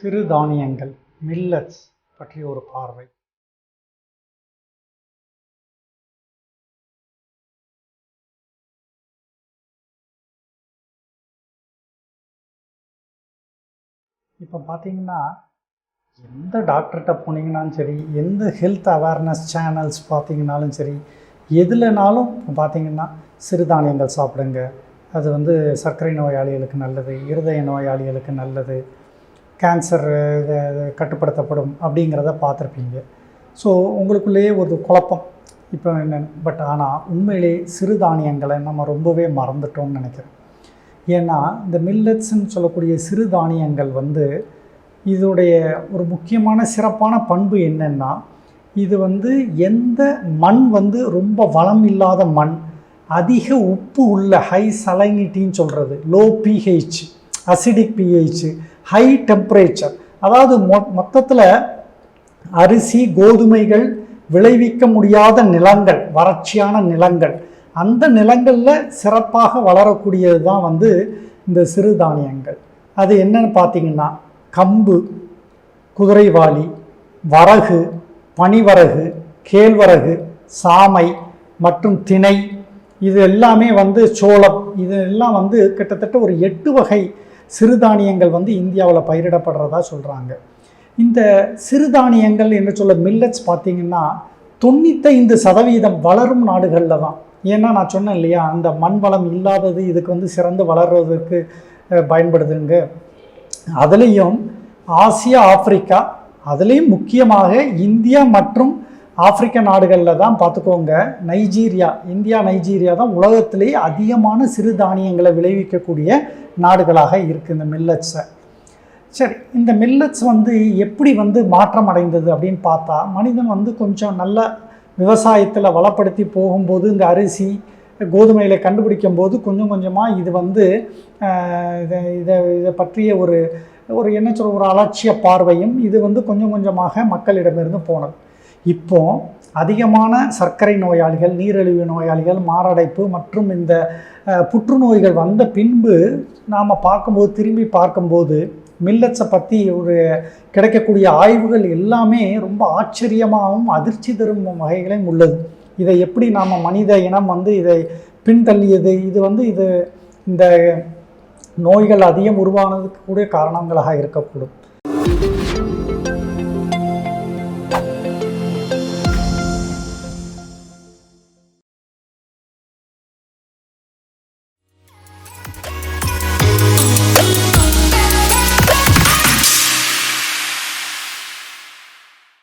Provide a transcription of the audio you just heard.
சிறுதானியங்கள் மில்லட்ஸ் பற்றிய ஒரு பார்வை. இப்போ பார்த்தீங்கன்னா எந்த டாக்டர்கிட்ட போனீங்கனாலும் சரி எந்த ஹெல்த் அவேர்னஸ் சேனல்ஸ் பார்த்தீங்கனாலும் சரி எதுலனாலும் இப்போ பார்த்தீங்கன்னா சிறுதானியங்கள் சாப்பிடுங்க. அது வந்து சர்க்கரை நோயாளிகளுக்கு நல்லது இருதய நோயாளிகளுக்கு நல்லது கேன்சர் இதை கட்டுப்படுத்தப்படும் அப்படிங்கிறத பார்த்துருப்பீங்க. ஸோ உங்களுக்குள்ளேயே ஒரு குழப்பம். இப்போ என்ன பட் ஆனால் உண்மையிலே சிறுதானியங்களை நம்ம ரொம்பவே மறந்துட்டோம்னு நினைக்கிறேன். ஏன்னா இந்த மில்லட்ஸ்ன்னு சொல்லக்கூடிய சிறுதானியங்கள் வந்து இதோடைய ஒரு முக்கியமான சிறப்பான பண்பு என்னென்னா இது வந்து எந்த மண் வந்து ரொம்ப வளம் இல்லாத மண் அதிக உப்பு உள்ள ஹை சலைனிட்டின்னு சொல்கிறது low pH acidic pH high temperature அதாவது மொ மொத்தத்தில் அரிசி கோதுமைகள் விளைவிக்க முடியாத நிலங்கள் வறட்சியான நிலங்கள். அந்த நிலங்களில் சிறப்பாக வளரக்கூடியது தான் வந்து இந்த சிறுதானியங்கள் அது என்னன்னு பார்த்தீங்கன்னா கம்பு குதிரைவாளி வரகு பனிவரகு கேழ்வரகு சாமை மற்றும் திணை. இது எல்லாமே வந்து சோளம். இது எல்லாம் வந்து கிட்டத்தட்ட ஒரு எட்டு வகை சிறுதானியங்கள் வந்து இந்தியாவில் பயிரிடப்படுறதா சொல்கிறாங்க இந்த சிறுதானியங்கள் என்று சொல்ல மில்லட்ஸ் பார்த்திங்கன்னா தொண்ணூத்தைந்து சதவீதம் வளரும் நாடுகளில் தான். ஏன்னா நான் சொன்னேன் இல்லையா அந்த மண் வளம் இல்லாதது இதுக்கு வந்து சிறந்து வளர்றதுக்கு பயன்படுதுங்க. அதுலேயும் ஆசியா ஆப்பிரிக்கா அதுலேயும் முக்கியமாக இந்தியா மற்றும் ஆப்பிரிக்க நாடுகளில் தான் பார்த்துக்கோங்க நைஜீரியா இந்தியா நைஜீரியா தான் உலகத்திலேயே அதிகமான சிறுதானியங்களை விளைவிக்கக்கூடிய நாடுகளாக இருக்குது இந்த மில்லட்ஸை. சரி இந்த மில்லட்ஸ் வந்து எப்படி வந்து மாற்றம் அடைந்தது அப்படின்னு பார்த்தா மனிதன் வந்து கொஞ்சம் நல்ல விவசாயத்தில் வளப்படுத்தி போகும்போது இந்த அரிசி கோதுமையில் கண்டுபிடிக்கும் போது கொஞ்சம் கொஞ்சமாக இது வந்து இதை இதை இதை பற்றிய ஒரு ஒரு என்ன சொல்ற ஒரு அலட்சிய பார்வையும் இது வந்து கொஞ்சம் கொஞ்சமாக மக்களிடமிருந்து போனது. இப்போ அதிகமான சர்க்கரை நோயாளிகள் நீரிழிவு நோயாளிகள் மாரடைப்பு மற்றும் இந்த புற்றுநோய்கள் வந்த பின்பு நாம் பார்க்கும்போது திரும்பி பார்க்கும்போது மில்லட்ஸை பற்றி ஒரு கிடைக்கக்கூடிய ஆய்வுகள் எல்லாமே ரொம்ப ஆச்சரியமாகவும் அதிர்ச்சி தரும் வகைகளையும் உள்ளது. இதை எப்படி நாம் மனித இனம் வந்து இதை பின்தள்ளியது? இது வந்து இது இந்த நோய்கள் அதிகம் உருவானதுக்கு கூடிய காரணங்களாக இருக்கக்கூடும்.